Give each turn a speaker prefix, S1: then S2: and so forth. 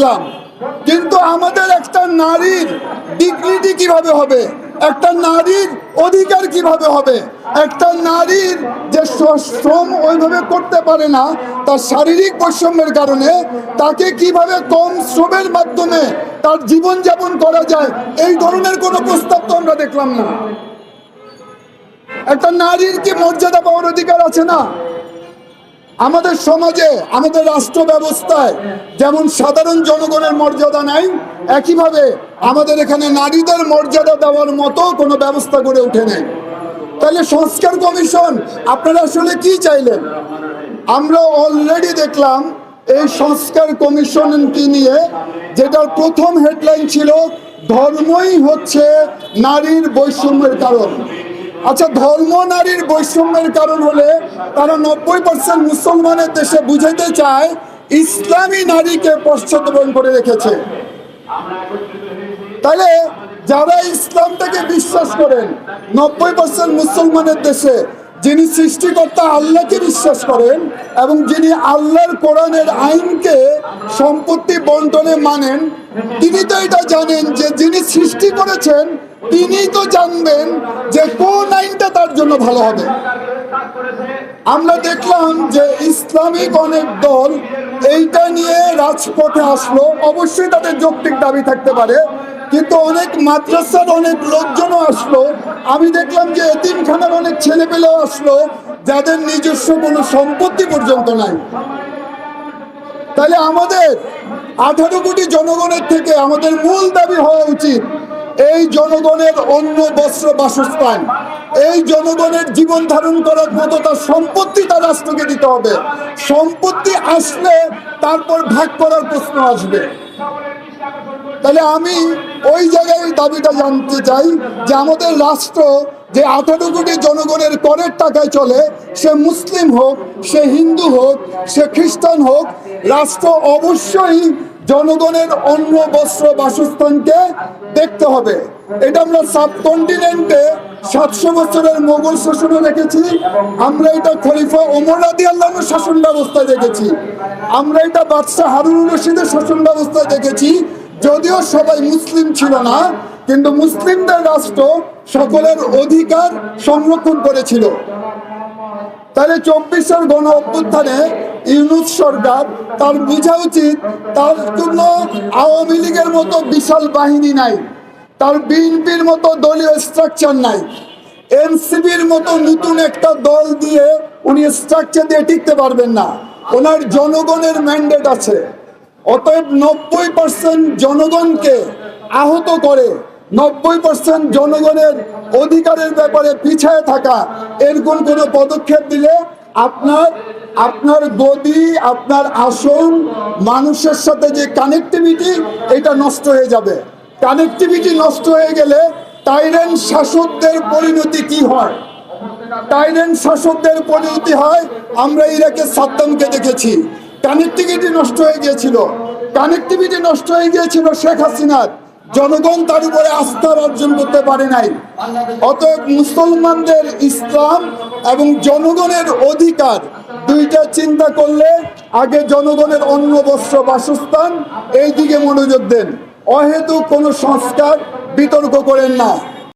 S1: দেখলাম কিন্তু আমাদের একটা নারীর ডিগনিটি কীভাবে হবে? একটা নারীর অধিকার কীভাবে হবে? একটা নারীর যে শ্রম ওইভাবে করতে পারে না, তার শারীরিক বৈষম্যের কারণে তাকে কীভাবে কম শ্রমের মাধ্যমে তার জীবনযাপন করা যায়, এই ধরনের কোনো প্রস্তাব তো আমরা দেখলাম না। একটা নারীর কি মর্যাদা পাওয়ার অধিকার আছে না? আমাদের সমাজে, আমাদের রাষ্ট্র ব্যবস্থায় যেমন সাধারণ জনগণের মর্যাদা নাই, একইভাবে আমাদের এখানে নারীদের মর্যাদা দেওয়ার মতো কোনো ব্যবস্থা গড়ে ওঠে নেই। তাহলে সংস্কার কমিশন, আপনারা আসলে কি চাইলেন? আমরা অলরেডি দেখলাম এই সংস্কার কমিশনকে নিয়ে যেটার প্রথম হেডলাইন ছিল, ধর্মই হচ্ছে নারীর বৈষম্যের কারণ। আচ্ছা ধর্ম নারীর বৈষম্যের কারণ হলে তারা নব্বই পার্সেন্ট মুসলমানের দেশে বুঝাতে চায় ইসলামী নারীকে পশ্চাৎপন করে রেখেছে। তাহলে যারা ইসলামটাকে বিশ্বাস করেন, নব্বই পার্সেন্ট মুসলমানের দেশে যিনি সৃষ্টিকর্তা আল্লাহকে বিশ্বাস করেন এবং যিনি আল্লাহর কোরআনের আইনকে সম্পত্তি বন্টনে মানেন তিনি তো এটা জানেন যে যিনি সৃষ্টি করেছেন তিনি তো জানবেন যে কোন আইনটা তার জন্য ভালো হবে। আমরা দেখলাম যে ইসলামিক অনেক দল এইটা নিয়ে রাজপথে আসলো। অবশ্যই তাদের যৌক্তিক দাবি থাকতে পারে, কিন্তু অনেক মাদ্রাসার অনেক লোকজনও আসলো। আমি দেখলাম যে এতিমখানার অনেক ছেলেপেলেও আসলো, যাদের নিজস্ব কোনো সম্পত্তি পর্যন্ত নাই। তাহলে আমাদের আঠারো কোটি জনগণের থেকে আমাদের মূল দাবি হওয়া উচিত এই জনগণের অন্য বস্ত্র, বাসস্থান। এই জনগণের জীবন ধারণ করার মতো তার সম্পত্তি তার রাষ্ট্রকে দিতে হবে। সম্পত্তি আসলে তারপর ভাগ করার প্রশ্ন আসবে। তাহলে আমি ওই জায়গায় দাবিটা জানতে চাই যে আমাদের রাষ্ট্র যে আঠারো কোটি জনগণের করের টাকায় চলে, সে মুসলিম হোক, সে হিন্দু হোক, সে খ্রিস্টান হোক, রাষ্ট্র অবশ্যই জনগণের অন্য বস্ত্র, বাসস্থানকে দেখতে হবে। এটা আমরা সাবকন্টিনেন্টে সাতশো বছরের মোগল শাসনে দেখেছি আমরা এটা খলিফা ওমর রাদি আল্লাহর শাসন ব্যবস্থায় দেখেছি। আমরা এটা বাদশাহ হারুন রশিদের শাসন ব্যবস্থায় দেখেছি। যদিও সবাই মুসলিম ছিল না কিন্তু মুসলিমদের রাষ্ট্র সকলের অধিকার সংরক্ষণ করেছিল। তাহলে চব্বিশের গণ অভ্যুত্থানে ইউনুস সরকার তার বোঝা উচিত, তার কোনো আওয়ামী লীগের মতো বিশাল বাহিনী নাই, তার বিএনপির মতো দলীয় স্ট্রাকচার নাই। এনসিবির মতো নতুন একটা দল দিয়ে উনি স্ট্রাকচার দিয়ে টিকতে পারবেন না। ওনার জনগণের ম্যান্ডেট আছে। অতএব নব্বই পার্সেন্ট জনগণকে আহত করে নব্বই পার্সেন্ট জনগণের অধিকারের ব্যাপারে পিছায় থাকা, এরকম কোনো পদক্ষেপ দিলে আপনার আপনার গদি, আপনার আসন, মানুষের সাথে যে কানেক্টিভিটি এটা নষ্ট হয়ে যাবে। কানেক্টিভিটি নষ্ট হয়ে গেলে টাইরেন শাসকদের পরিণতি কি হয়? টাইরেন শাসকদের পরিণতি হয়, আমরা ইরাকে সাদ্দামকে দেখেছি। কানেক্টিভিটি নষ্ট হয়ে গিয়েছিল। কানেক্টিভিটি নষ্ট হয়ে গিয়েছিল শেখ হাসিনার। জনগণ তার উপরে আস্থা অর্জন করতে পারে নাই। অতএব মুসলমানদের ইসলাম এবং জনগণের অধিকার দুইটা চিন্তা করলে আগে জনগণের অন্ন, বস্ত্র, বাসস্থান এই দিকে মনোযোগ দেন। অহেতু কোনো সংস্কার বিতর্ক করেন না।